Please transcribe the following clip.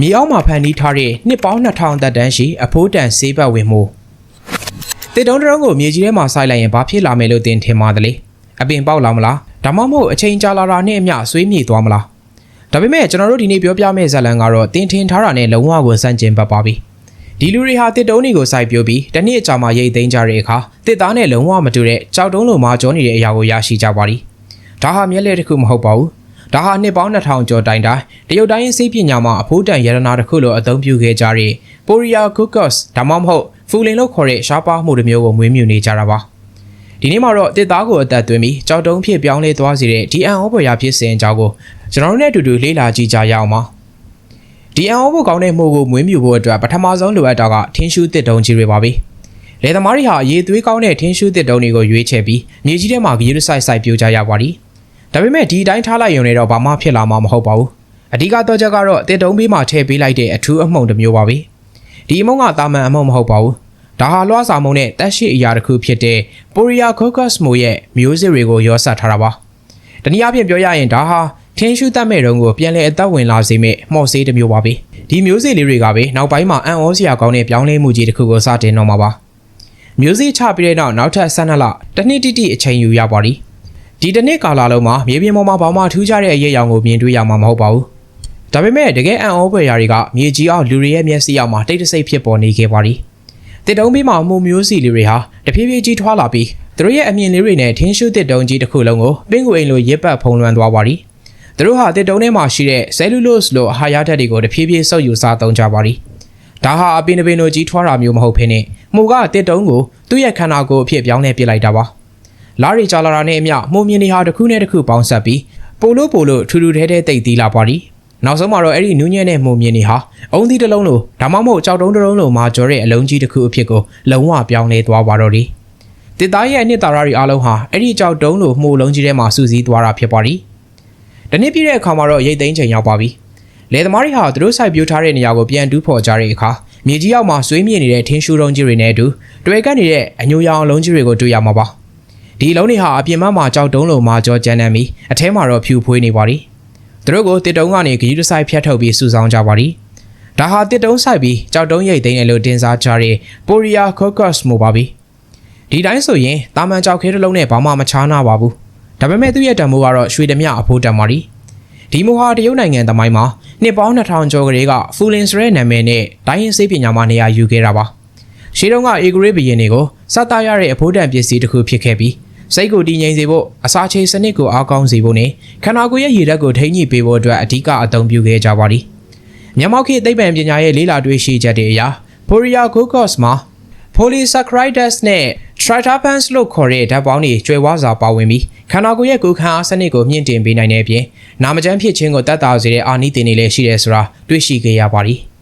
မြေအောက်မှာဖန်တီးထားတဲ့နှစ်ပေါင်း2000သက်တမ်းရှိအဖိုးတန်ဆေးပတ်ဝင်မှုတစ်တုံးတုံးကိုမြေကြီးထဲမှာစိုက်လိုက်ရင်ဘာဖြစ်လာမယ်လို့သင်ထင်ပါသလဲအပင်ပေါက်လာမလားဒါမှမဟုတ်အချိန်ကြာလာတာနဲ့အမျှဆွေးမြေသွားမလားဒါပေမဲ့ကျွန်တော်တို့ဒီနေ့ပြောပြမယ့်ဇာတ်လမ်းကတော့တင်ထင်ထားတာနဲ့လုံးဝကိုစန့်ကျင်ဘက်ပါပြီဒီလူတွေဟာတစ်တုံးတွေကိုစိုက်ပျိုးပြီးတစ်နှစ်အကြာမှရိတ်သိမ်းကြတဲ့အခါတစ်သားနဲ့လုံးဝမတူတဲ့ကြောက်တုံးလိုမာကျောနေတဲ့အရာကိုရရှိကြပါသည်ဒါဟာမျက်လှည့်တစ်ခုမဟုတ်ပါဘူး ဒါဟာနှစ်ပေါင်း2000ကျော်တိုင်တိုင်တရုတ်တိုင်းစိတ်ပညာမှာအဖိုးတန်ရတနာတစ်ခုလိုအသုံးပြုခဲ့ကြတဲ့ Poria Cucus ဒါမှမဟုတ်ဖူလင်လို့ခေါ်တဲ့ရှားပါးမှုတစ်မျိုးကိုမွေးမြူနေကြတာပါဒီနေ့မှာတော့တစ်သားကိုအသက်သွင်းပြီးကြောက်တုံးဖြစ်ပြောင်းလဲသွားစေတဲ့ဒီအန်ဩဘရာဖြစ်စဉ်အကြောင်းကိုကျွန်တော်တို့နဲ့အတူတူလေ့လာကြည့်ကြရအောင်ပါဒီအန်ဩဘကောင်းတဲ့မှုကိုမွေးမြူဖို့အတွက်ပထမဆုံးလိုအပ်တာကထင်းရှူးတစ်တုံးကြီးတွေပါပဲလေသမားတွေဟာရေသွေးကောင်းတဲ့ထင်းရှူးတစ်တုံးတွေကိုရွေးချယ်ပြီးမြေကြီးထဲမှာဂရုစိုက်စိုက်ပြိုးကြရပါသည် ဒါပေမဲ့ဒီအတိုင်းထားလိုက်ရုံနဲ့တော့ဘာမှဖြစ်လာမှာမဟုတ်ပါဘူးအဓိကတော့ချက်ကတော့တစ်တုံးပေးမှထည့်ပေးလိုက်တဲ့အထူးအမှုန်တစ်မျိုးပါပဲဒီအမုံကတာမန်အမုံမဟုတ်ပါဘူးဒါဟာလွှားစာမုံနဲ့တက်ရှိအရာတစ်ခုဖြစ်တဲ့ Poria Cocos မိုရဲ့မျိုးစစ်တွေကိုရောစပ်ထားတာပါတနည်းအားဖြင့်ပြောရရင်ဒါဟာထင်းရှူးတတ်မဲ့တုံးကိုပြန်လဲအသက်ဝင်လာစေမဲ့မှော်ဆေးတစ်မျိုးပါပဲဒီမျိုးစစ်လေးတွေကပဲနောက်ပိုင်းမှာအံ့ဩစရာကောင်းတဲ့ပြောင်းလဲမှုကြီးတစ်ခုကိုစတင်တော့မှာပါမျိုးစစ်ချပြီးတဲ့နောက်နောက်ထပ်12လတစ်နှစ်တိတိအချိန်ယူရပါသည် ဒီတစ်နှစ်ကာလလုံးမှာမြေပြင်ပေါ်မှာဘာမှထူးခြားတဲ့အရေးအယောင်ကိုမြင်တွေ့ရမှာမဟုတ်ပါဘူး။ဒါပေမဲ့တကယ်အံ့ဩဖွယ်ရာတွေကမြေကြီးအောင်လူတွေရဲ့မျက်စိအောက်မှာတိတ်တဆိတ်ဖြစ်ပေါ်နေခဲ့ပါသည်။တစ်တုံးပြီးမှမှုမျိုးစီလေးတွေဟာတဖြည်းဖြည်းကြီးထွားလာပြီးသူတို့ရဲ့အမြင်လေးတွေနဲ့ထင်းရှုတစ်တုံးကြီးတစ်ခုလုံးကိုပင်ကိုအိမ်လိုရစ်ပတ်ဖုံးလွှမ်းသွားပါသည်။သူတို့ဟာတစ်တုံးထဲမှာရှိတဲ့ cellulose လိုအဟာရဓာတ်တွေကိုတဖြည်းဖြည်းဆုပ်ယူစားသုံးကြပါသည်။ဒါဟာအပင်တပင်လိုကြီးထွားတာမျိုးမဟုတ်ဘဲနဲ့မှုကတစ်တုံးကိုသူ့ရဲ့ခန္ဓာကိုယ်အဖြစ်ပြောင်းလဲပစ်လိုက်တာပါ။ လာရီကြာလာတာနဲ့အမျှမှုံမြင်တွေဟာတစ်ခုနဲ့တစ်ခုပေါင်းဆက်ပြီးပိုလို့ပိုလို့ထူထူထဲထဲတိတ်သီးလာပါသည်နောက်ဆုံးမှာတော့အဲ့ဒီနူးညံ့တဲ့မှုံမြင်တွေဟာအုံသီးတစ်လုံးလိုဒါမှမဟုတ်ကြောက်တုံးတစ်လုံးလိုမာကျော်တဲ့အလုံးကြီးတစ်ခုအဖြစ်ကိုလုံးဝပြောင်းလဲသွားပါတော့သည်တစ်သားရဲ့အနှစ်သာရတွေအားလုံးဟာအဲ့ဒီကြောက်တုံးလိုမှုလုံးကြီးထဲမှာစူးစီးသွားတာဖြစ်ပါသည်ဒီနေ့ပြည့်တဲ့အခါမှာတော့ရိတ်သိမ်းချိန်ရောက်ပါပြီလေသမားတွေဟာသူတို့စိုက်ပျိုးထားတဲ့နေရာကိုပြန်တူးဖော်ကြတဲ့အခါမြေကြီးအောက်မှာဆွေးမြေ့နေတဲ့ထင်းရှူးတုံးကြီးတွေနဲ့အတူတွေ့ကပ်နေတဲ့အညိုရောင်လုံးကြီးတွေကိုတွေ့ရမှာပါ ဒီလုံးတွေဟာအပြင်ဘက်မှာကြောက်တုံးလိုမာကြောကျန်းတမ်းပြီးအထဲမှာတော့ဖြူဖွေးနေပါသည်သူတို့ကိုတစ်တုံးကနေဂီးတဆိုင်ဖြတ်ထုတ်ပြီးစုဆောင်းကြပါသည်ဒါဟာတစ်တုံးဆိုင်ပြီးကြောက်တုံးရိတ်သိမ်းတယ်လို့တင်စားကြတဲ့ Poria Cocos မို့ပါပြီဒီတိုင်းဆိုရင်တာမန်ကြောက်ခဲတစ်လုံးနဲ့ဘာမှမချားနာပါဘူးဒါပေမဲ့သူ့ရဲ့တံမိုးကတော့ရွှေဓမြအဖိုးတံပါသည်ဒီမိုဟာတရုတ်နိုင်ငံသမိုင်းမှာနှစ်ပေါင်း2000ကျော်ကလေးကဖူလင်စရဲနာမည်နဲ့တိုင်းရင်းစေးပညာမှာနေရာယူခဲ့တာပါရှေးတုန်းကအေဂရိဘရင်တွေကိုစတ်သားရတဲ့အဖိုးတံပစ္စည်းတစ်ခုဖြစ်ခဲ့ပြီး စိတ်ကိုတည်ငြိမ်စေဖို့အစာချေစနစ်ကိုအားကောင်းစေဖို့နဲ့ခန္ဓာကိုယ်ရဲ့ရည်ဓာတ်ကိုထိန်းညှိပေးဖို့အတွက်အဓိကအသုံးပြုခဲ့ကြပါသည်။မြန်မာခေတ်သိပ္ပံပညာရဲ့လေးလာတွေ့ရှိချက်တွေအရ Poria Cocos မှာ Polysaccharides နဲ့ Tritterpenes လို့ခေါ်တဲ့ဓာတ်ပေါင်းတွေကျွဲဝါးစွာပါဝင်ပြီးခန္ဓာကိုယ်ရဲ့ကိုယ်ခံအားစနစ်ကိုမြင့်တင်ပေးနိုင်တဲ့အပြင်နာမကျန်းဖြစ်ခြင်းကိုတတ်တာစေတဲ့အာနိသင်တွေလည်းရှိတယ်ဆိုတာတွေ့ရှိခဲ့ရပါသည်။